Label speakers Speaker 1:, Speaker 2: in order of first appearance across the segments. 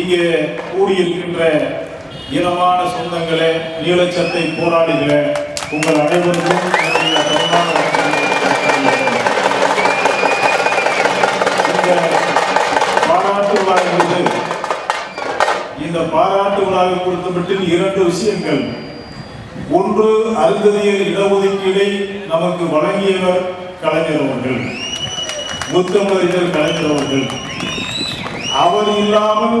Speaker 1: இங்கே கூடியிருக்கின்ற இனமான சொந்தங்களே நீலச்சத்தை போராடுகிற உங்கள் அனைவருக்கும் பாராட்டு விழா என்பது இந்த பாராட்டு விழாவை பொறுத்தமட்டில் இரண்டு விஷயங்கள். ஒன்று அருந்ததியர் இடஒதுக்கீடை நமக்கு வழங்கியவர் கலைஞர் அவர்கள். முத்தமிழறிஞர் கலைஞர் அவர்கள். அவர் இல்லாமல்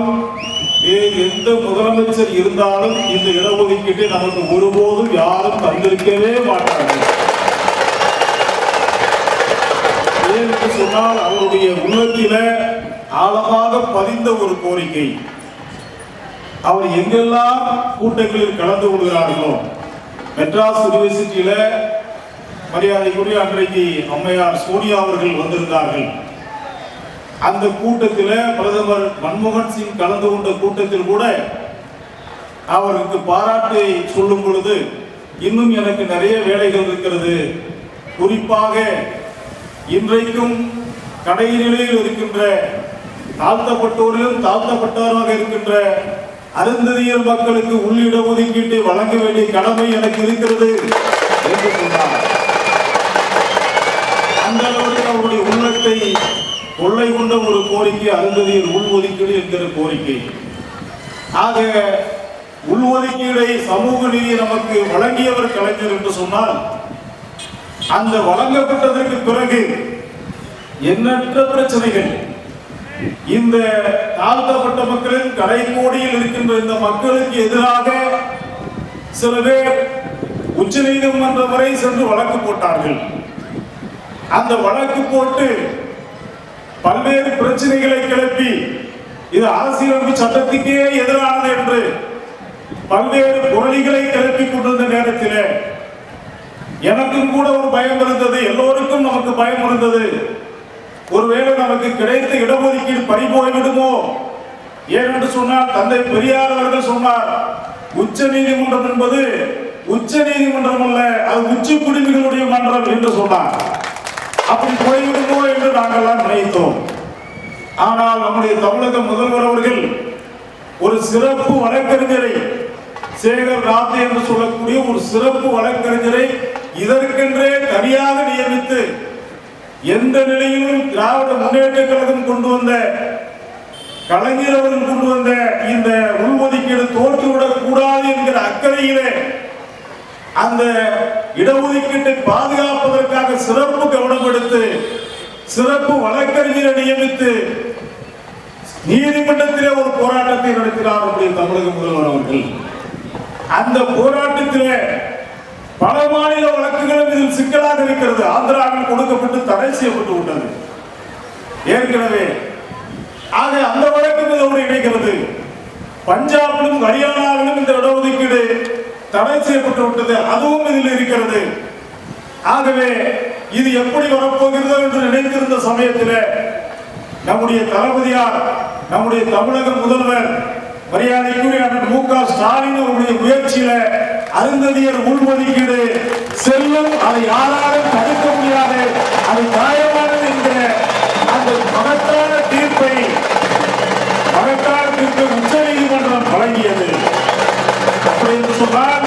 Speaker 1: எந்த முதலமைச்சர் இருந்தாலும் இந்த இடஒதுக்கீட்டை நமக்கு ஒருபோதும் யாரும் தந்திருக்கவே மாட்டார்கள். என்று சொன்னால் அவருடைய உள்ளத்தில ஆழமாக பதிந்த ஒரு கோரிக்கை. அவர் எங்கெல்லாம் கூட்டங்களில் கலந்து கொள்கிறார்களோ மெட்ராஸ் யூனிவர்சிட்டியில மரியாதைக்குரிய அன்றைக்கு அம்மையார் சோனியா அவர்கள் வந்திருந்தார்கள். அந்த கூட்டத்தில் பிரதமர் மன்மோகன் சிங் கலந்து கொண்ட கூட்டத்தில் கூட அவருக்கு பாராட்டை சொல்லும் பொழுது இன்னும் எனக்கு நிறைய வேலைகள் இருக்கிறது. குறிப்பாக இன்றைக்கும் கடைநிலையில் இருக்கின்ற தாழ்த்தப்பட்டோரிலும் தாழ்த்தப்பட்டவராக இருக்கின்ற அருந்ததியர் மக்களுக்கு உள்ளிட ஒதுக்கீட்டை வழங்க வேண்டிய கடமை எனக்கு இருக்கிறது என்று சொன்னார். அந்த அளவுக்கு அவருடைய என்ற ஒரு கோரிக்கை அருந்ததியர் உள்ஒதுக்கீடு என்கிற கோரிக்கை. ஆக உள்ஒதுக்கீடை சமூக நீதி நமக்கு வழங்கியவர் கலைஞர் என்று சொன்னால் அந்த வழங்கப்பட்டதற்கு பிறகு எண்ணற்ற பிரச்சனைகள் இந்த தாழ்த்தப்பட்ட மக்களின் கடைக்கோடியில் இருக்கின்ற இந்த மக்களுக்கு எதிராக சில பேர் உச்ச நீதிமன்றம் வரை சென்று வழக்கு போட்டார்கள். அந்த வழக்கு போட்டு பல்வேறு பிரச்சனைகளை கிளப்பி இது அரசியலமைப்பு சட்டத்துக்கே எதிரானது என்று பல்வேறு புரளிகளை கிளப்பி கொண்டிருந்த நேரத்தில் எனக்கும் கூட ஒரு பயம் இருந்தது எல்லோருக்கும் நமக்கு பயம் இருந்தது. ஒருவேளை நமக்கு கிடைத்த இடஒதுக்கீடு பறி போய்விடுமோ ஏனென்று சொன்னால் தந்தை பெரியார் அவர்கள் சொன்னார் உச்ச நீதிமன்றம் என்பது உச்ச நீதிமன்றம் அல்ல அது உச்ச குடிமைகளுடைய மன்றம் என்று சொன்னார். அப்படி போய்விடுமோ என்று நாங்கள்லாம் நினைத்தோம். ஆனால் நம்முடைய தமிழக முதல்வர் அவர்கள் ஒரு சிறப்பு வழக்கறிஞரை சேகர் ராத்தே என்று சொல்லக்கூடிய ஒரு சிறப்பு வழக்கறிஞரை இதற்கென்றே தனியாக நியமித்து எந்த நிலையிலும் திராவிட முன்னேற்ற கழகம் கொண்டு வந்த கலைஞர் அவர்கள் கொண்டு வந்த இந்த உள்ஒதுக்கீடு தோற்றுவிடக் கூடாது என்கிற அக்கறையிலே அந்த இடஒதுக்கீட்டை பாதுகாப்பதற்காக சிறப்பு கவனம் எடுத்து சிறப்பு வழக்கறிஞரை நியமித்து நீதிமன்றத்திலே ஒரு போராட்டத்தை நடத்தினார் நம்முடைய தமிழக முதல்வர் அவர்கள். அந்த போராட்டத்திலே பல மாநில வழக்குகளும் இதில் சிக்கலாக இருக்கிறது. ஆந்திராவில் கொடுக்கப்பட்டு தடை செய்யப்பட்டு விட்டது. ஏற்கனவே. ஆக அந்த வழக்கு இதோடு இணைக்கிறது பஞ்சாபிலும் ஹரியானாவிலும் இந்த இடஒதுக்கீடு தடை செய்யப்பட்டு விட்டது அதுவும் இதில் இருக்கிறது. ஆகவே இது எப்படி வரப்போகிறதோ என்று நினைத்திருந்த சமயத்தில் நம்முடைய தளபதியார் நம்முடைய தமிழக முதல்வர் மரியாதைக்குரிய அண்ணன் மு க ஸ்டாலின் அவருடைய முயற்சியில அருந்ததியர் உள்ஒதுக்கீடு செல்லும் அதை யாராலும் தடுக்க முடியாது அது நியாயமானது என்கிற அந்த மகத்தான தீர்ப்பை மகத்தான தீர்ப்பை உச்ச நீதிமன்றம் வழங்கியது. அப்படி சொன்னால்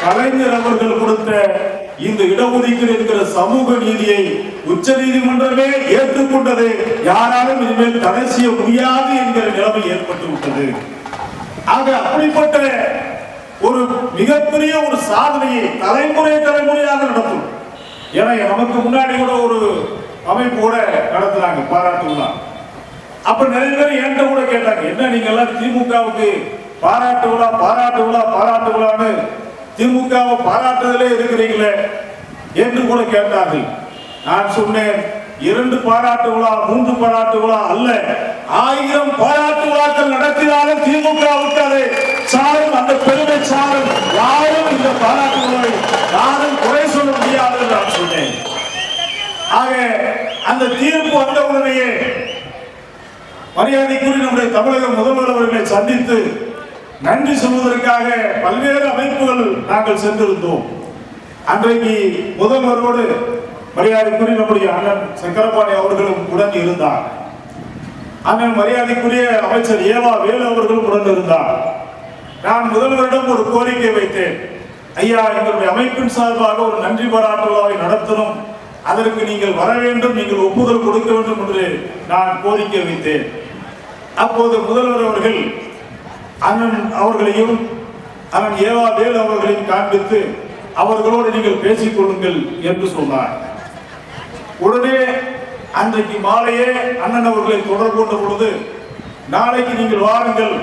Speaker 1: கலைஞர் அவர்கள் கொடுத்த இந்த இடஒதுக்கீடு என்கிற சமூக நீதியை உச்ச நீதிமன்றமே ஏற்றுக்கொண்டது. யாராலும் இனிமேல் தடை செய்ய முடியாது என்கிற நிலைமை ஏற்பட்டு விட்டது. ஆக அப்படிப்பட்ட ஒரு மிகப்பெரிய ஒரு சாதனையை தலைமுறை தலைமுறையாக நடத்தும். ஏன்னா நமக்கு முன்னாடி கூட ஒரு அமைப்பு கூட நடத்துறாங்க பாராட்டுலாம் அப்ப நிறைய பேர் என்கிட்ட கூட கேட்டாங்க என்ன நீங்க எல்லாம் திமுகவுக்கு பாராட்டு விழா பாராட்டு விழா பாராட்டு விழான்னு திமுகவை பாராட்டுதலே இருக்கிறீங்களே என்று கூட கேட்டார்கள். நான் சொன்னேன் இரண்டு பாராட்டு விழா மூன்று பாராட்டு விழா அல்ல ஆயிரம் பாராட்டு விழாக்கள் நடத்தினாலும் திமுகவுக்கு அது சாரும் அந்த பெருமை சாரும் யாரும் இந்த பாராட்டு விழாவை யாரும் குறை சொல்ல முடியாது என்று நான் சொன்னேன். ஆக அந்த தீர்ப்பு வந்த உடனேயே மரியாதைக்குரிய நம்முடைய தமிழக முதல்வர் அவர்களை சந்தித்து நன்றி சொல்வதற்காக பல்வேறு அமைப்புகள் நாங்கள் சென்றிருந்தோம். அன்றைக்கு முதல்வரோடு மரியாதைக்குரிய நம்முடைய அண்ணன் சங்கரபாணி அவர்களும் உடன் இருந்தார். அண்ணன் மரியாதைக்குரிய அமைச்சர் ஏவா வேலு அவர்களும் உடன் இருந்தார். நான் முதல்வரிடம் ஒரு கோரிக்கை வைத்தேன். ஐயா எங்களுடைய அமைப்பின் சார்பாக ஒரு நன்றி பாராட்டு நடத்தணும். அதற்கு நீங்கள் வர வேண்டும் நீங்கள் ஒப்புதல் கொடுக்க வேண்டும் என்று நான் கோரிக்கை வைத்தேன். அப்போது முதல்வர் அவர்கள் அண்ணன் அவர்களையும் அண்ணன் ஏவா வேலு அவர்களையும் காண்பித்து அவர்களோடு நீங்கள் பேசிக் கொள்ளுங்கள் என்று சொன்னார். உடனே அன்றைக்கு மாலையே அண்ணன் அவர்களை தொடர்பு கொண்ட பொழுது நாளைக்கு நீங்கள் வாருங்கள்.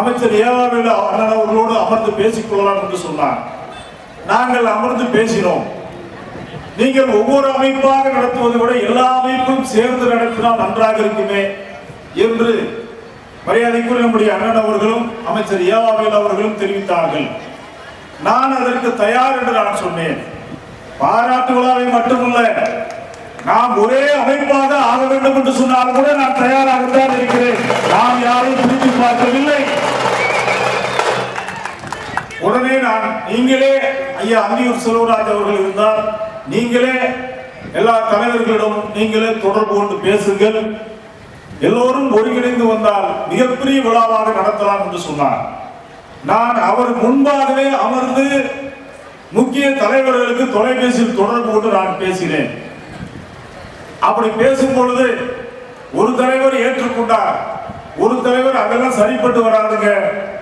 Speaker 1: அமைச்சர் ஏவாவில் அண்ணன் அவர்களோடு அமர்ந்து பேசிக் கொள்ளலாம் என்று சொன்னார். நாங்கள் அமர்ந்து பேசினோம். நீங்கள் ஒவ்வொரு அமைப்பாக நடத்துவதை விட எல்லா அமைப்பும் சேர்ந்து நடத்தினால் நன்றாக இருக்குமே என்று மரியாதைக்குரிய நம்முடைய அண்ணன் அவர்களும் அமைச்சர் ஏவாவில் அவர்களும் தெரிவித்தார்கள். நான் அதற்கு தயார் என்று நான் சொன்னேன். பாராட்டு விழாவை மட்டுமல்ல நாம் ஒரே அமைப்பாக ஆக வேண்டும் என்று சொன்னால் கூட நான் தயாராகத்தான் இருக்கிறேன். நாம் யாரும் பிரித்து பார்க்கவில்லை. உடனே நான் நீங்களே ஐயா அந்தியூர் செல்வராஜ் அவர்கள் இருந்தார். நீங்களே எல்லா தலைவர்களிடம் நீங்களே தொடர்பு கொண்டு பேசுங்கள். எல்லோரும் ஒருங்கிணைந்து வந்தால் மிகப்பெரிய விழாவாக நடத்தலாம் என்று சொன்னார். நான் அவர் முன்பாகவே அமர்ந்து முக்கிய தலைவர்களுக்கு தொலைபேசியில் தொடர்பு கொண்டு நான் பேசினேன். அப்படி பேசும் பொழுது ஒரு தலைவர் ஏற்றுக்கொண்டார். ஒரு தலைவர் அதெல்லாம் சரிப்பட்டு வராதுங்க.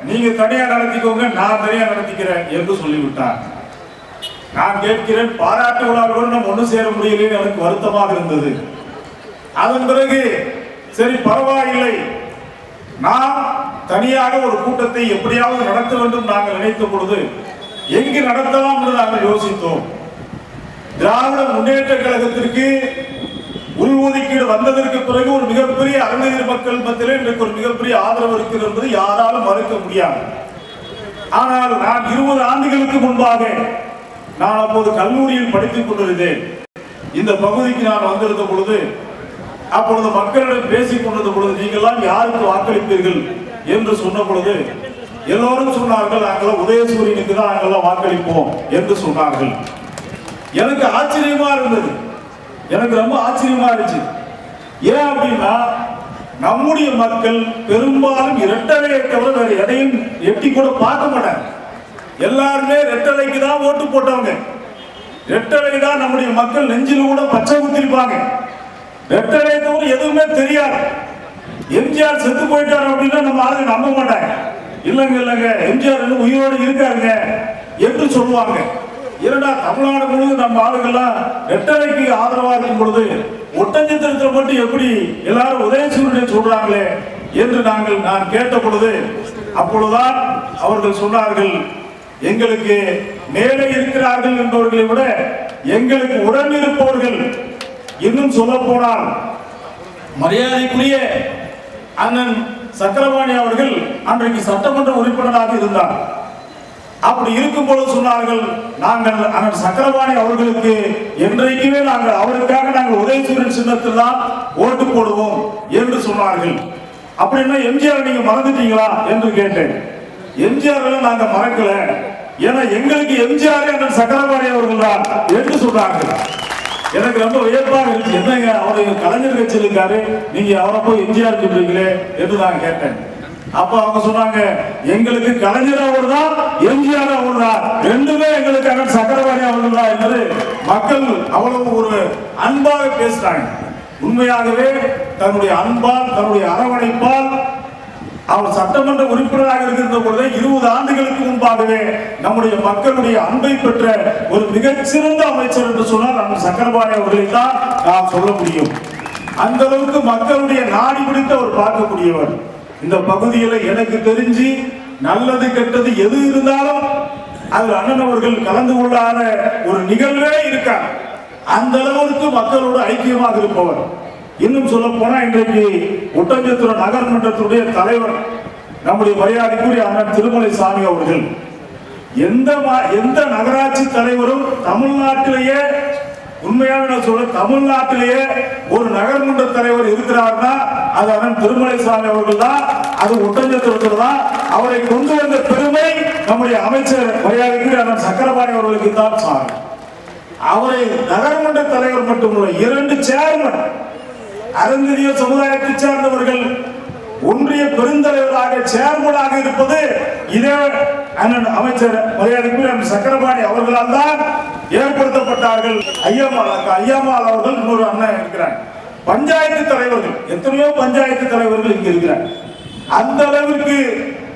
Speaker 1: நீங்க தனியா நடத்திக்கோங்க நான் தனியா நடத்திக்கிறேன் என்று சொல்லிவிட்டார். நான் கேட்கிறேன் பாராட்டு விழாவோடு நம்ம ஒன்று சேர முடியலன்னு எனக்கு வருத்தமாக இருந்தது. அதன் பிறகு சரி பரவாயில்லை. நாம் தனியாக ஒரு கூட்டத்தை எப்படியாவது நடத்த வேண்டும் நாங்கள் நினைத்த பொழுது எங்கு நடத்தலாம் என்று நாங்கள் யோசித்தோம். திராவிட முன்னேற்ற கழகத்திற்கு உள்ஒதுக்கீடு வந்ததற்கு பிறகு ஒரு மிகப்பெரிய அருந்ததிர் மக்கள் மத்தியிலே இன்றைக்கு ஒரு மிகப்பெரிய ஆதரவு இருக்கிறது என்பது யாராலும் மறுக்க முடியாது. ஆனால் நான் இருபது ஆண்டுகளுக்கு முன்பாக நான் அப்போது கல்லூரியில் படித்துக் கொண்டிருந்தேன். இந்த பகுதிக்கு நான் வந்திருந்த பொழுது அப்பொழுது மக்களிடம் பேசிக் கொண்டிருந்த பொழுது நீங்கள்லாம் யாருக்கு வாக்களிப்பீர்கள் என்று சொன்ன பொழுது எல்லோரும் சொன்னார்கள் நாங்கள் உதயசூரியனுக்கு தான் நாங்கள்லாம் வாக்களிப்போம் என்று சொன்னார்கள். எனக்கு ஆச்சரியமா இருந்தது. எனக்கு ரொம்ப ஆச்சரியமா இருந்துச்சு. ஏன் அப்படின்னா நம்முடைய மக்கள் பெரும்பாலும் இரட்டலை தவிர வேற எதையும் எட்டி கூட பார்க்க மாட்டாங்க. எல்லாருமே ரெட்டலைக்கு தான் ஓட்டு போட்டவங்க. ரெட்டலை தான் நம்முடைய மக்கள் நெஞ்சில் கூட பச்சை குத்திருப்பாங்க. ரெட்டலை தவிர எதுவுமே தெரியாது. எம்ஜிஆர் செத்து போயிட்டார் அப்படின்னா நம்ம ஆளுங்க நம்ப மாட்டாங்க. இல்லைங்க இல்லைங்க எம்ஜிஆர் உயிரோடு இருக்காருங்க என்று சொல்லுவாங்க. இரண்டா தமிழ்நாடு முழுவதும் நம்ம ஆளுங்கெல்லாம் ரெட்டலைக்கு ஆதரவா இருக்கும் பொழுது ஒட்டஞ்சத்திரத்தில் மட்டும் எப்படி எல்லாரும் உதயசூரியன் சொல்றாங்களே என்று நாங்கள் நான் கேட்ட பொழுது அப்பொழுதுதான் அவர்கள் சொன்னார்கள் எங்களுக்கு மேலே இருக்கிறார்கள் என்பவர்களை விட எங்களுக்கு உடன் இருப்பவர்கள் இன்னும் சொல்ல போனால் மரியாதைக்குரிய அண்ணன் சக்கரபாணி அவர்கள் அன்றைக்கு சட்டமன்ற உறுப்பினராக இருந்தார். அப்படி இருக்கும்போது சொன்னார்கள் நாங்கள் அண்ணன் சக்கரபாணி அவர்களுக்கு என்றைக்குமே நாங்கள் அவருக்காக நாங்கள் உதயசூரியன் சின்னத்தில் தான் ஓட்டு போடுவோம் என்று சொன்னார்கள். அப்படின்னா எம்ஜிஆர் நீங்க மறந்துட்டீங்களா என்று கேட்டேன். எம்ஜிஆர் நாங்க மறக்கல. ஏன்னா எங்களுக்கு எம்ஜிஆர் அண்ணன் சக்கரபாணி அவர்கள் தான் என்று சொன்னார்கள். எனக்கு ரொம்ப வியப்பாக இருந்துச்சு. என்னங்க அவருடைய கலைஞர் கட்சியில் இருக்காரு. நீங்க அவரை போய் எம்ஜிஆர் சொல்றீங்களே என்று நான் கேட்டேன். அப்ப அவங்க சொன்னாங்க எங்களுக்கு கலைஞர் அவர் தான் எம்ஜிஆர் அவர் தான் ரெண்டுமே எங்களுக்கு அண்ணன் சக்கரபாணி அவர்கள் தான் என்று மக்கள் அவ்வளவு ஒரு அன்பாக பேசுறாங்க. உண்மையாகவே தன்னுடைய அன்பால் தன்னுடைய அரவணைப்பால் அவர் சட்டமன்ற உறுப்பினராக இருக்கின்ற பொழுதே இருபது ஆண்டுகளுக்கு முன்பாகவே நம்முடைய மக்களுடைய அன்பை பெற்ற ஒரு மிகச்சிறந்த அமைச்சர் என்று சொன்னால் நம்ம சக்கரபாணி அவர்களை தான் நாம் சொல்ல முடியும். அந்த அளவுக்கு மக்களுடைய நாடி பிடித்து அவர் பார்க்கக்கூடியவர். இந்த பகுதியில் எனக்கு தெரிஞ்சு நல்லது கெட்டது எது இருந்தாலும் அதில் அண்ணன் அவர்கள் கலந்து கொள்ளாத ஒரு நிகழ்வே இருக்கார். அந்த அளவுக்கு மக்களோடு ஐக்கியமாக இருப்பவர். இன்னும் சொல்ல போனா இன்றைக்கு ஒட்டஞ்சத்திர நகர்மன்றத்துடைய தலைவர் நம்முடைய மரியாதைக்குரிய அண்ணன் திருமலை சாமி அவர்கள். எந்த மா- எந்த நகராட்சி தலைவரும் தமிழ்நாட்டிலேயே உண்மையாக நான் சொல்ல தமிழ்நாட்டிலேயே ஒரு நகர்மன்ற தலைவர் இருக்கிறார்னா அது அண்ணன் திருமலை சாமி அவர்கள் தான் அது ஒட்டஞ்சத்திரத்தில் தான் அவரை கொண்டு வந்த பெருமை நம்முடைய அமைச்சர் மரியாதைக்குரிய அண்ணன் சக்கரபாணி அவர்களுக்கு தான் சாமி அவரை நகர்மன்ற தலைவர் மட்டுமல்ல இரண்டு சேர்மன் அருந்ததிய சமுதாயத்தை சார்ந்தவர்கள் ஒன்றிய பெருந்தலைவராக சேர்மனாக இருப்பது இதே அண்ணன் அமைச்சர் மரியாதைக்குரிய சக்கரபாணி அவர்களால் தான் ஏற்படுத்தப்பட்டார்கள். ஐயம்மாள் ஐயம்மாள் அவர்கள் இன்னொரு அண்ணன் இருக்கிறார். பஞ்சாயத்து தலைவர்கள் எத்தனையோ பஞ்சாயத்து தலைவர்கள் இங்கு இருக்கிறார். அந்த அளவிற்கு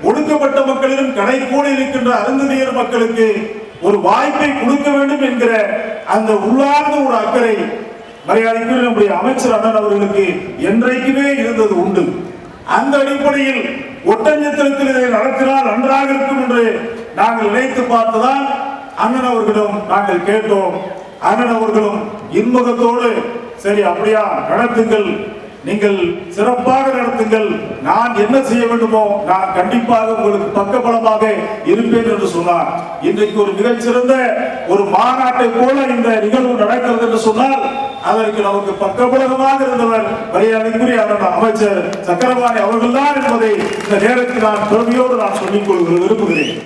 Speaker 1: ஒடுக்கப்பட்ட மக்களிலும் கடைக்கோடி இருக்கின்ற அருந்ததியர் மக்களுக்கு ஒரு வாய்ப்பை கொடுக்க வேண்டும் என்கிற அந்த உள்ளார்ந்த ஒரு அக்கறை மரியாதைக்குரிய நம்முடைய அமைச்சர் அண்ணன் அவர்களுக்கு என்றைக்குமே இருந்தது உண்டு. அந்த அடிப்படையில் ஒட்டஞ்சத்திரத்தில் இதை நடத்தினால் நன்றாக இருக்கும் என்று நாங்கள் நினைத்து பார்த்துதான் அண்ணன் அவர்களிடம் நாங்கள் கேட்டோம். அண்ணன் அவர்களும் இன்முகத்தோடு சரி அப்படியா நடத்துங்கள் நீங்கள் சிறப்பாக நடத்துங்கள். நான் என்ன செய்ய வேண்டுமோ நான் கண்டிப்பாக உங்களுக்கு பக்கபலமாக இருப்பேன் என்று சொன்னார். இன்றைக்கு ஒரு மிகச்சிறந்த ஒரு மாநாட்டை போல இந்த நிகழ்வு நடக்கிறது என்று சொன்னால் அதற்கு நமக்கு பக்கபலமாக இருந்தவர் மரியாதைக்குரிய அமைச்சர் சக்கரபாணி அவர்கள்தான் என்பதை இந்த நேரத்தில் நான் பெருமையோடு நான் சொல்லிக் கொள்கிற விரும்புகிறேன்.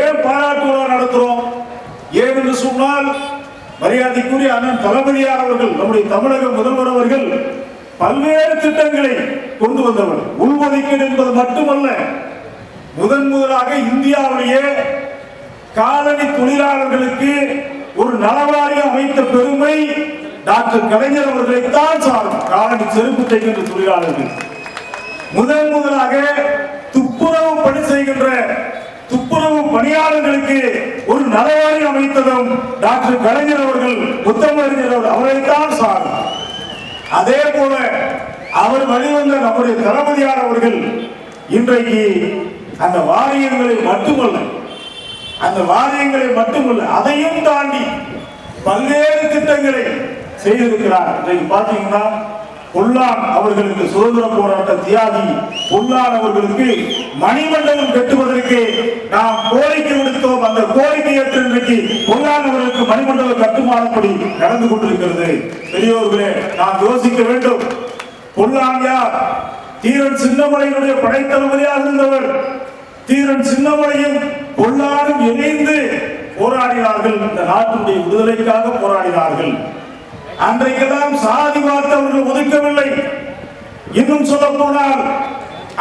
Speaker 1: ஏன் பாராட்டு நடத்துகிறோம்? நடத்துறோம் ஏன் என்று சொன்னால் மரியாதைக்குரிய அண்ணன் தளபதியார் அவர்கள் நம்முடைய தமிழக முதல்வர் அவர்கள் பல்வேறு திட்டங்களை கொண்டு வந்தவர். உள்ஒதுக்கீடு என்பது மட்டுமல்ல முதன் முதலாக இந்தியாவிலேயே காலனி தொழிலாளர்களுக்கு ஒரு நலவாரியம் அமைத்த பெருமை டாக்டர் கலைஞர் அவர்களைத்தான் சாரும் காலனி செருப்பு தைக்கின்ற தொழிலாளர்கள். முதன் முதலாக துப்புரவு பணி செய்கின்ற துப்புரவு பணியாளர்களுக்கு ஒரு நலவாரியம் அமைத்ததும் டாக்டர் கலைஞர் அவர்கள் முத்தமிழறிஞர் அவர் அவரைத்தான் சாரும் அதே போல அவர் வழிவந்த நம்முடைய தளபதியார் அவர்கள் இன்றைக்கு அந்த வாரியங்களை மட்டுமல்ல அந்த வாரியங்களை மட்டுமல்ல அதையும் தாண்டி பல்வேறு திட்டங்களை செய்திருக்கிறார். இன்றைக்கு பார்த்தீங்கன்னா பொல்லான் அவர்களுக்கு சுதந்திர போராட்ட தியாகி பொல்லான் அவர்களுக்கு மணிமண்டலம் கட்டுவதற்கு நாம் கோரிக்கை விடுத்தோம். அந்த கோரிக்கை ஏற்று இன்றைக்கு பொல்லான் அவர்களுக்கு மணிமண்டலம் கட்டுமானப்படி நடந்து கொண்டிருக்கிறது. பெரியோர்களே நாம் யோசிக்க வேண்டும். பொல்லான் யார்? தீரன் சின்னமலையினுடைய படைத்தளபதியாக இருந்தவர். தீரன் சின்னமலையும் பொல்லாரும் இணைந்து போராடினார்கள். இந்த நாட்டினுடைய விடுதலைக்காக போராடினார்கள். அன்றைக்கெல்லாம் சாதி வார்த்தை அவர்கள் ஒதுக்கவில்லை. இன்னும் சொல்ல போனால்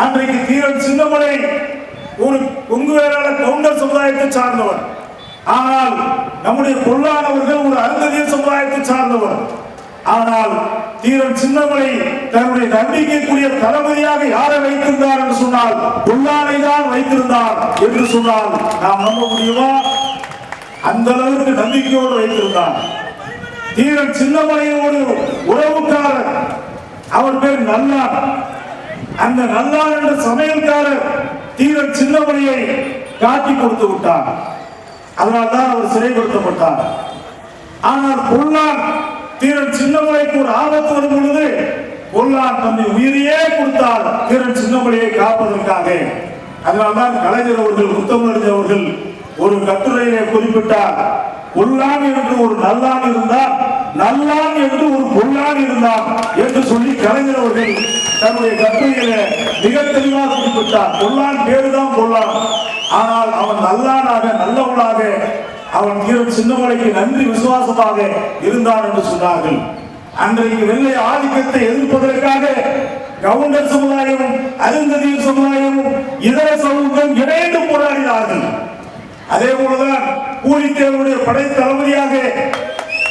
Speaker 1: அன்றைக்கு தீரன் சின்னமலை ஒரு கொங்கு வேளாள கவுண்டர் சமுதாயத்தை சார்ந்தவர். ஆனால் நம்முடைய பொருளானவர்கள் ஒரு அருந்ததிய சமுதாயத்தை சார்ந்தவர். ஆனால் தீரன் சின்னமலை தன்னுடைய நம்பிக்கைக்குரிய தளபதியாக யாரை வைத்திருந்தார் என்று சொன்னால் பொல்லானை தான் வைத்திருந்தார் என்று சொன்னால் நாம் நம்ப முடியுமா அந்த அளவுக்கு நம்பிக்கையோடு வைத்திருந்தான். தீரன் சின்னமலையோடு உறவுக்காரர். அவர் பேர் நல்லார். அந்த நல்லார் என்ற சமையல்காரர் தீரன் சின்னமலையை காட்டி கொடுத்து விட்டார். அதனால்தான் அவர் சிறைப்படுத்தப்பட்டார். ஆனால் பொல்லான் தீரன் சின்னமலைக்கு ஒரு ஆபத்து வரும் பொழுது பொல்லான் தன்னை உயிரையே கொடுத்தார் தீரன் சின்னமலையை காப்பதற்காக. அதனால்தான் கலைஞர் அவர்கள் முத்தமிழறிஞர் அவர்கள் ஒரு கட்டுரையிலே குறிப்பிட்டார். பொல்லான் என்று ஒரு நல்லான் இருந்தால் நல்லான் என்று ஒரு பொல்லான் இருந்தான் என்று சொல்லி கலைஞர் அவர்கள் தன்னுடைய கட்டுரையில மிக தெளிவாக குறிப்பிட்டார். பொல்லான் பேருதான் பொல்லான். ஆனால் அவன் நல்லானாக நல்லவனாக அவன் தீரன் சின்னமலைக்கு நன்றி விசுவாசமாக இருந்தான் என்று சொன்னார்கள். அன்றைக்கு வெள்ளை ஆதிக்கத்தை எதிர்ப்பதற்காக கவுண்டர் சமுதாயமும் அருந்ததியர் சமுதாயமும் இதர சமூகம் இணைந்து போராடினார்கள். அதே போலதான் பூலித்தேவனுடைய படை தளபதியாக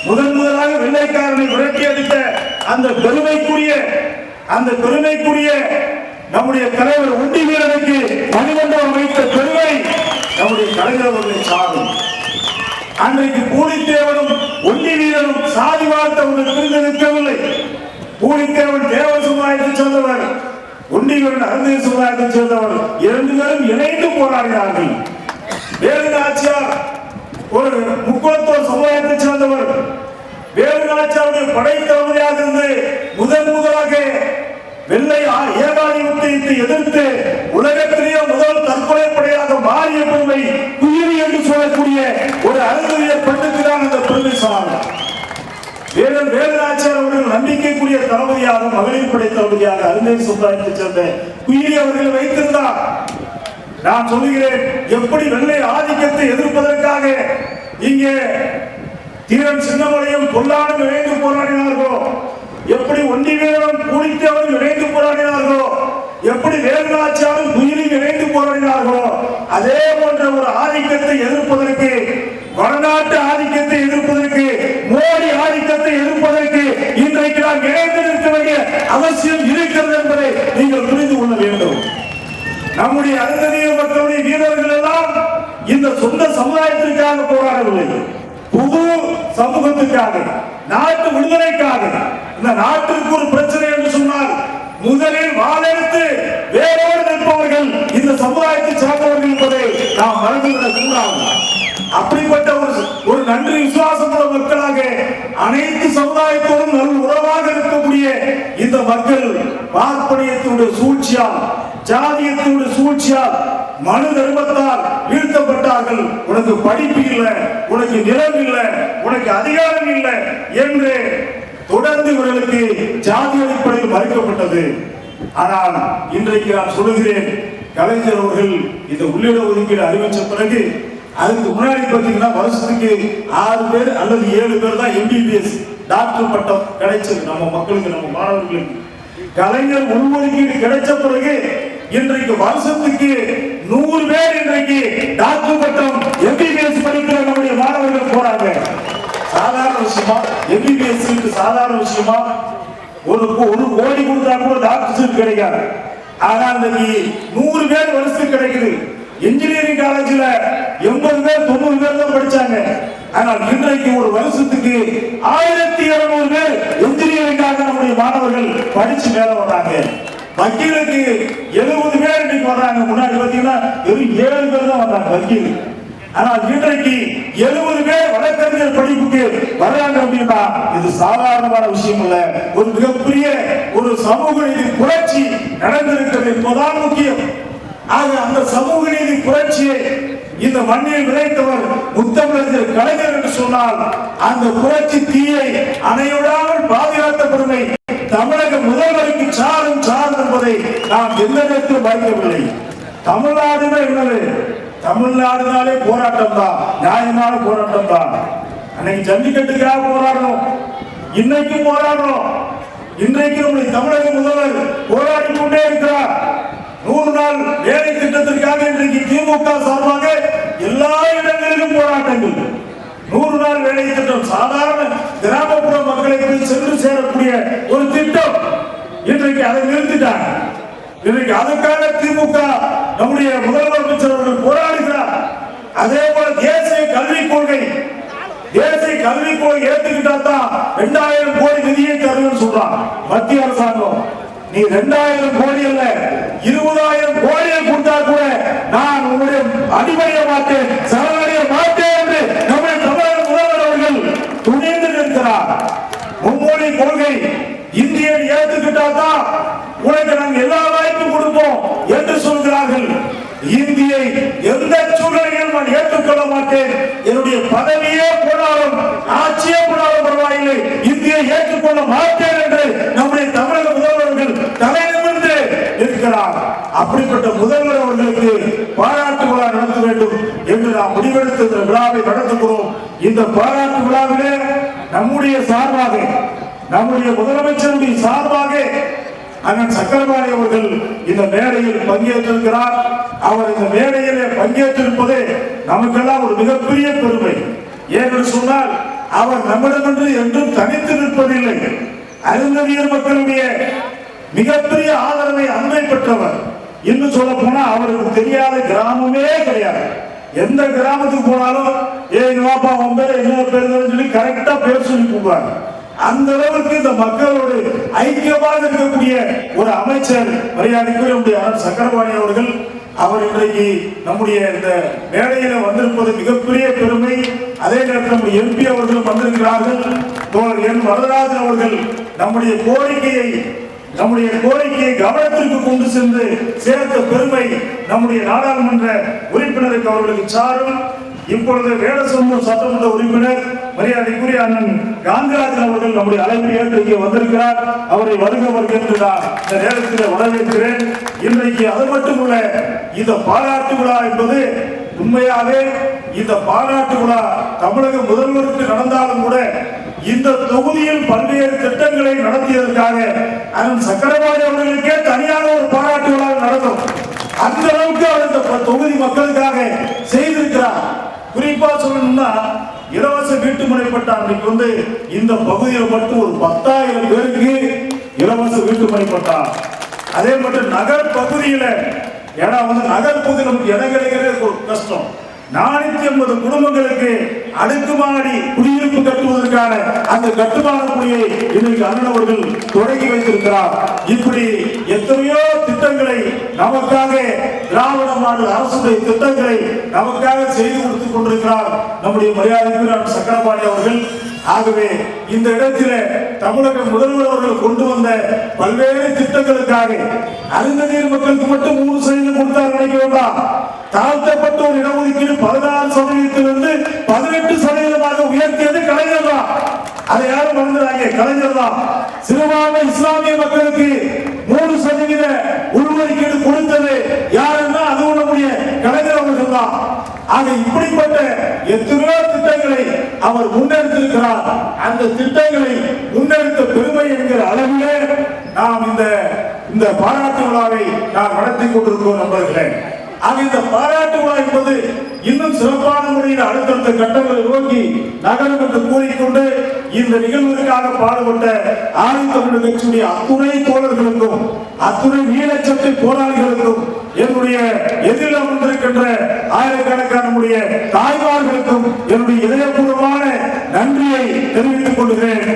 Speaker 1: முதன் முதலாக வெள்ளைக்காரனை விரட்டி அடித்த அந்த பெருமைக்குரிய அந்த பெருமைக்குரிய நம்முடைய தலைவர் உண்டி வீரனுக்கு மணிமண்டபம் அமைத்த பெருமை நம்முடைய கலைஞர் அவர்களை சாரும் அன்றைக்கு பூலித்தேவனும் ஒண்டி வீரனும் சாதி வார்த்தவர்கள் பிரிந்து நிற்கவில்லை. பூலித்தேவன் தேவ சமுதாயத்தை சேர்ந்தவர் ஒண்டி வீரன் அருந்ததி சமுதாயத்தை சேர்ந்தவர் இரண்டு பேரும் இணைந்து போராடினார்கள். வேலு நாச்சியார் ஒரு முக்குளத்தோர் சமுதாயத்தை சேர்ந்தவர். வேலு நாச்சியாருடைய படை தளபதியாக இருந்து முதன் முதலாக வெள்ளை ஆ- ஏகாதிபத்தியத்தை எதிர்த்து உலகத்திலேயே முதல் தற்கொலை படையாக மாறிய பெருமை குயிரி என்று சொல்லக்கூடிய ஒரு அருந்ததியர் பெண்ணுக்கு தான் அந்த பெருமை சொன்னாங்க வேலன் வேலுநாச்சியார் அவர்கள் நம்பிக்கைக்குரிய தளபதியாக மகளிர் படை தளபதியாக அருந்ததி சமுதாயத்தைச் சேர்ந்த குயிரி அவர்கள் வைத்திருந்தார். நான் சொல்லுகிறேன் எப்படி வெள்ளை ஆதிக்கத்தை எதிர்ப்பதற்காக இங்கே தீரன் சின்னமலையும் பொல்லாடும் இணைந்து போராடினார்களோ? எப்படி ஒண்டி வீரரும் கூலித்தேவரும் இணைந்து போராடினார்களோ? எப்படி வேலுநாச்சியாரும் குயிலும் இணைந்து போராடினார்களோ? அதே போன்ற ஒரு ஆதிக்கத்தை எதிர்ப்பதற்கு வடநாட்டு ஆதிக்கத்தை எதிர்ப்பதற்கு மோடி ஆதிக்கத்தை எதிர்ப்பதற்கு இன்றைக்கு நாம் இணைந்து நிற்க வேண்டிய அவசியம் இருக்கிறது என்பதை நீங்கள் புரிந்து கொள்ள வேண்டும். நம்முடைய அருந்ததியை மக்களுடைய வீரர்கள் எல்லாம் இந்த சொந்த சமுதாயத்திற்காக போராடவில்லை. புது சமூகத்துக்காக நாட்டு விடுதலைக்காக. இந்த நாட்டிற்கு ஒரு பிரச்சனை என்று சொன்னால் முதலில் வாழெடுத்து வேறோடு நிற்பவர்கள் இந்த சமுதாயத்தை சார்ந்தவர்கள் என்பதை நாம் மறந்துவிடக் கூடாது அப்படிப்பட்ட ஒரு ஒரு நன்றி விசுவாசமுள்ள மக்களாக அனைத்து சமுதாயத்தோடும் நல்ல உறவாக இருக்கக்கூடிய இந்த மக்கள் பார்ப்பனியத்தினுடைய சூழ்ச்சியால் ஜாதியத்தினுடைய சூழ்ச்சியால் மனு தர்மத்தால் வீழ்த்தப்பட்டார்கள். உனக்கு படிப்பு இல்லை உனக்கு நிலம் இல்லை உனக்கு அதிகாரம் இல்லை என்று தொடர்ந்து இவர்களுக்கு ஜாதி அடிப்படையில் மறுக்கப்பட்டது. ஆனால் இன்றைக்கு நான் சொல்லுகிறேன் கலைஞர் அவர்கள் இந்த உள்ளிட ஒதுக்கீடு அறிவிச்ச பிறகு அதுக்கு முன்னாடி பார்த்தீங்கன்னா வருஷத்துக்கு ஆறு பேர் அல்லது ஏழு பேர் தான் எம்பிபிஎஸ் டாக்டர் பட்டம் கிடைச்சது. நம்ம மக்களுக்கு நம்ம மாணவர்களுக்கு. கலைஞர் உள்ஒதுக்கீடு கிடைச்ச பிறகு இன்றைக்கு வருஷத்துக்கு நூறு பேர் இன்றைக்கு டாக்டர் பட்டம் எம்பிபிஎஸ் படிக்கிற நம்முடைய மாணவர்கள் போறாங்க. சாதாரண விஷயமா? எம்பிபிஎஸ் சாதாரண விஷயமா? ஒரு ஒரு கோடி கொடுத்தா கூட டாக்டர் கிடைக்காது. ஆனா இன்னைக்கு நூறு பேர் வருஷத்துக்கு கிடைக்குது. இன்ஜினியரிங் காலேஜ்ல எண்பது பேர் தொண்ணூறு பேர் தான் படிச்சாங்க. ஆனால் இன்றைக்கு ஒரு வருஷத்துக்கு ஆயிரத்தி இருநூறு பேர் இன்ஜினியரிங்காக நம்முடைய மாணவர்கள் படிச்சு மேல வர்றாங்க. வக்கீலுக்கு எழுபது பேர் இன்னைக்கு வர்றாங்க. முன்னாடி பாத்தீங்கன்னா வெறும் ஏழு பேர் தான் வர்றாங்க வக்கீல். ஆனால் இன்றைக்கு எழுபது பேர் வழக்கறிஞர் படிப்புக்கு வர்றாங்க அப்படின்னா இது சாதாரணமான விஷயம் இல்ல. ஒரு மிகப்பெரிய ஒரு சமூக நீதி புரட்சி நடந்திருக்கிறது. இப்போதான் முக்கியம். ஆக அந்த சமூக நீதி புரட்சியை இந்த மண்ணில் விளைத்தவர் முத்தமிழர் கலைஞர் என்று சொன்னால் அந்த புரட்சி தீயை அணையோடாமல் பாதுகாத்த பெருமை தமிழக முதல்வருக்கு சாரும் சார் என்பதை நாம் எந்த நேரத்திலும் மறுக்கவில்லை தமிழ்நாடுனா என்னது? தமிழ்நாடுனாலே போராட்டம் தான் நியாயமான போராட்டம் தான் அன்னைக்கு ஜல்லிக்கட்டுக்காக போராடணும். இன்னைக்கும் போராடணும். இன்றைக்கு நம்முடைய தமிழக முதல்வர் போராடி கொண்டே இருக்கிறார். நூறு நாள் வேலை திட்டத்திற்காக இன்றைக்கு திமுக சார்பாக எல்லா இடங்களிலும் போராட்டங்கள். நூறு நாள் வேலை திட்டம் சாதாரண கிராமப்புற மக்களை சென்று சேரக்கூடிய ஒரு திட்டம் இன்றைக்கு அதை நிறுத்திட்டாங்க. இன்றைக்கு அதுக்காக திமுக நம்முடைய முதல்வர் அமைச்சர் அவர்கள் போராடுகிறார். அதே போல தேசிய கல்விக் கொள்கை தேசிய கல்விக் கொள்கை ஏற்றுக்கிட்டா தான் ரெண்டாயிரம் கோடி நிதியை தருவேன்னு சொல்றான் மத்திய அரசாங்கம் நீ ரெண்டாயிரம் கோடி அல்ல இருபதாயிரம் கோடியை கொடுத்தா கூட நான் உங்களுடைய அடிமையை மாட்டேன் என்று நம்முடைய தமிழக முதல்வர் அவர்கள் துணிந்து நிற்கிறார் மும்மொழி கொள்கை இந்தியன் ஏத்துக்கிட்டா தான் உனக்கு நாங்கள் எல்லா வாய்ப்பும் கொடுப்போம் என்று சொல்கிறார்கள். இந்தியை எந்த சூழ்நிலையில் நான் ஏற்றுக்கொள்ள மாட்டேன். என்னுடைய பதவியே போனாலும் ஆட்சியே போனாலும் பரவாயில்லை. இந்தியை ஏற்றுக்கொள்ள மாட்டேன் என்று நம்முடைய தமிழக முதல்வர்கள் தலை நிமிர்ந்து இருக்கிறார் அப்படிப்பட்ட முதல்வர் அவர்களுக்கு பாராட்டு விழா நடத்த வேண்டும் என்று நாம் முடிவெடுத்து இந்த விழாவை நடத்துகிறோம். இந்த பாராட்டு விழாவிலே நம்முடைய சார்பாக நம்முடைய முதலமைச்சருடைய சார்பாக அண்ணன் சக்கரபாணி அவர்கள் இந்த மேடையில் பங்கேற்றிருக்கிறார். அவர் இந்த மேடையிலே பங்கேற்றிருப்பது நமக்கெல்லாம் ஒரு மிகப்பெரிய பெருமை. ஏனென்று சொன்னால் அவர் நம்மிடமின்றி என்றும் தனித்து நிற்பதில்லை. அருந்ததியர் மக்களுடைய மிகப்பெரிய ஆதரவை அண்மை பெற்றவர். இன்னும் சொல்ல போனா அவருக்கு தெரியாத கிராமமே கிடையாது. எந்த கிராமத்துக்கு போனாலும் ஏ வாப்பா உன் பேர் என்ன? பேர் சொல்லி கரெக்டா பேர் சொல்லி கூப்பிடுவாங்க. அந்த அளவுக்கு இந்த மக்களோடு ஐக்கியமாக இருக்கக்கூடிய ஒரு அமைச்சர் மரியாதைக்குரிய நம்முடைய அண்ணன் சக்கரபாணி அவர்கள் அவர் இன்றைக்கு நம்முடைய இந்த மேடையில வந்திருப்பது மிகப்பெரிய பெருமை. அதே நேரத்தில் நம்முடைய எம்பி அவர்களும் வந்திருக்கிறார்கள். என் வரதராஜன் அவர்கள் நம்முடைய கோரிக்கையை நம்முடைய கோரிக்கையை கவனத்திற்கு கொண்டு சென்று சேர்த்த பெருமை நம்முடைய நாடாளுமன்ற உறுப்பினருக்கு அவர்களுக்கு சாரும். இப்பொழுது வேடசமூக சட்டமன்ற உறுப்பினர் மரியாதைக்குரிய அண்ணன் காந்திராஜன் அவர்கள் நம்முடைய அழைப்பை ஏற்று இங்கே வந்திருக்கிறார். அவரை வருக வருக என்று நான் இந்த நேரத்தில் வரவேற்கிறேன். இன்றைக்கு அது மட்டுமல்ல இந்த பாராட்டு விழா என்பது உண்மையாவே இந்த பாராட்டு விழா தமிழக முதல்வருக்கு நடந்தாலும் கூட இந்த தொகுதியில் பல்வேறு திட்டங்களை நடத்தியதற்காக அண்ணன் சக்கரபாணி அவர்களுக்கே தனியாக ஒரு பாராட்டு விழா நடக்கும். அந்த அளவுக்கு அவர் இந்த ப- தொகுதி மக்களுக்காக செய்திருக்கிறார். குறிப்பா சொல்லணும்னா இலவச வீட்டு பட்டா அன்னைக்கு வந்து இந்த பகுதியில் மட்டும் ஒரு பத்தாயிரம் பேருக்கு இலவச வீட்டு பட்டா. அதே மட்டும் நகர் பகுதியில ஏன்னா வந்து நகர் பகுதியில் நமக்கு இடம் கிடைக்கிறது ஒரு கஷ்டம். நானூத்தி ஐம்பது குடும்பங்களுக்கு அடுக்குமாடி குடியிருப்பு கட்டுவதற்கான அந்த கட்டுமான பணியை இன்றைக்கு அண்ணன் அவர்கள் தொடங்கி வைத்திருக்கிறார். இப்படி எத்தனையோ திட்டங்களை நமக்காக திராவிட மாடல் அரசுடைய திட்டங்களை நமக்காக செய்து கொடுத்துக் கொண்டிருக்கிறார் நம்முடைய மரியாதைக்குரிய சக்கரபாணி அவர்கள். ஆகவே இந்த இடத்திலே தமிழக முதல்வர் அவர்கள் கொண்டு வந்த பல்வேறு திட்டங்களுக்காக அருந்ததியர் மக்களுக்கு மட்டும் மூணு சதவீதம் கொடுத்தார் நினைக்க வேண்டாம். தாழ்த்தப்பட்ட ஒரு இடஒதுக்கீடு பதினாறு சதவீதத்திலிருந்து பதினெட்டு சதவீதமாக உயர்த்தியது கலைஞர் தான். அதை யாரும் மறந்துடாங்க கலைஞர் தான். சிறுபான்மை இஸ்லாமிய மக்களுக்கு மூணு சதவீத உள்ஒதுக்கீடு கொடுத்தது யாருன்னா அதுவும் நம்முடைய கலைஞர் அவர்கள் தான். ஆக இப்படிப்பட்ட எத்தனையோ அவர் முன்னெடுத்திருக்கிறார். அந்த திட்டங்களை முன்னெடுத்த பெருமை என்கிற அளவிலே நாம் இந்த இந்த பாராட்டு விழாவை நாம் நடத்தி கொண்டிருக்கிறோம் நண்பர்களே. ஆக இந்த பாராட்டு விழா என்பது இன்னும் சிறப்பான முறையில் அடுத்தடுத்த கட்டங்களை நோக்கி நகரும் என்று கூறிக்கொண்டு இந்த நிகழ்வுக்காக பாடுபட்ட ஆதித்தமிழ் கட்சியுடைய அத்துணை தோழர்களுக்கும் அத்துணை நீலச்சட்டை போராளிகளுக்கும் என்னுடைய எதிரில் அமர்ந்திருக்கின்ற ஆயிரக்கணக்கான நம்முடைய தாய்மார்களுக்கும் என்னுடைய இதயபூர்வமான நன்றியை தெரிவித்துக் கொள்கிறேன்.